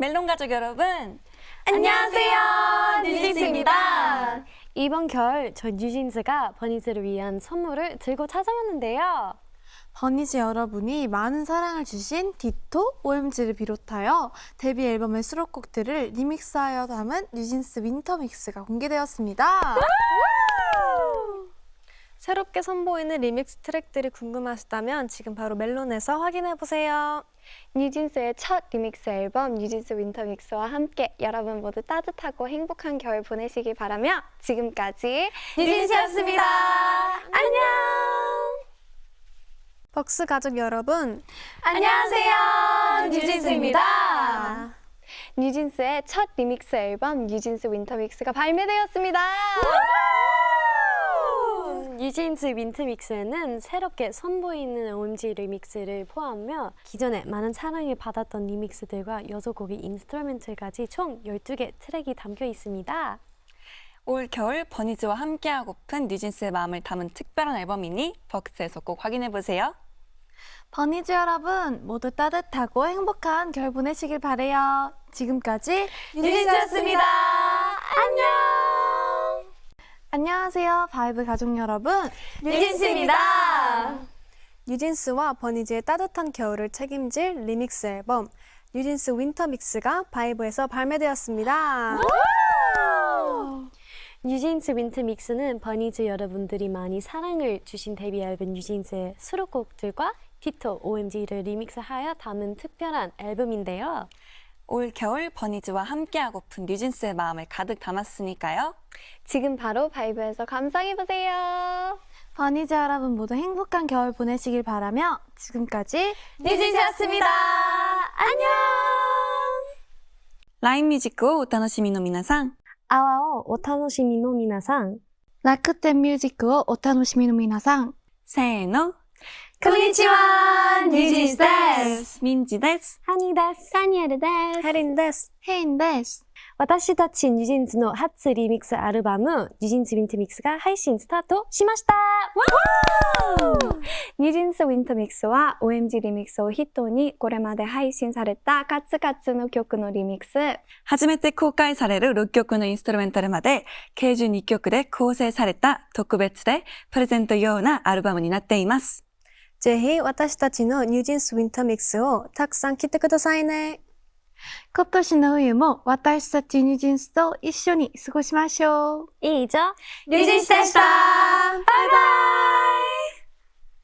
멜론 가족 여러분, 안녕하세요, 뉴진스입니다. 이번 겨울 저 뉴진스가 버니즈를 위한 선물을 들고 찾아왔는데요. 버니즈 여러분이 많은 사랑을 주신 디토, OMG를 비롯하여 데뷔 앨범의 수록곡들을 리믹스하여 담은 뉴진스 윈터 믹스가 공개되었습니다. 새롭게 선보이는 리믹스 트랙들이 궁금하시다면 지금 바로 멜론에서 확인해 보세요. 뉴진스의 첫 리믹스 앨범 뉴진스 윈터 믹스와 함께 여러분 모두 따뜻하고 행복한 겨울 보내시길 바라며 지금까지 뉴진스였습니다. 안녕! 벅스 가족 여러분, 안녕하세요, 뉴진스입니다. 뉴진스의 첫 리믹스 앨범 뉴진스 윈터 믹스가 발매되었습니다. 뉴진스 윈터 믹스에는 새롭게 선보이는 OMG 리믹스를 포함하며 기존에 많은 사랑을 받았던 리믹스들과 여섯 곡의 인스트루멘틀까지 총 12개 트랙이 담겨 있습니다. 올 겨울 버니즈와 함께하고픈 뉴진스의 마음을 담은 특별한 앨범이니 벅스에서 꼭 확인해보세요. 버니즈 여러분 모두 따뜻하고 행복한 겨울 보내시길 바래요. 지금까지 뉴진스였습니다. 안녕. 안녕하세요, 바이브 가족 여러분. 뉴진스입니다. 뉴진스와 버니즈의 따뜻한 겨울을 책임질 리믹스 앨범 뉴진스 윈터 믹스가 바이브에서 발매되었습니다. 뉴진스 윈터 믹스는 버니즈 여러분들이 많이 사랑을 주신 데뷔 앨범 뉴진스의 수록곡들과 디토 OMG를 리믹스하여 담은 특별한 앨범인데요. 올 겨울 버니즈와 함께하고픈 뉴진스의 마음을 가득 담았으니까요. 지금 바로 바이브에서 감상해보세요. 버니즈 여러분 모두 행복한 겨울 보내시길 바라며 지금까지 뉴진스였습니다. 안녕! 라인 뮤직고 오타노시미노 미나상 아와오 오타노시미노 미나상 라크텐 뮤직고 오타노시미노 미나상 세노 こんにちはニジーです。ミンジです。ハニーです。サニエルです。ヘリンです。ヘインです。私たちニジンズの初リミックスアルバム、ニジンズウィントミックスが配信スタートしました。ニュージンズウィントミックスは OMG リミックスを筆頭にこれまで配信されたカツカツの曲のリミックス。初めて公開される6曲のインストルメンタルまで計12曲で構成された特別でプレゼント用なアルバムになっています。 제히私たちのニュージンスウィンターミックスをたくさん聴いてくださいね。今年の冬も私たちニュージンスと一緒に過ごしましょう。以上、ニュージンスでしたバイバイ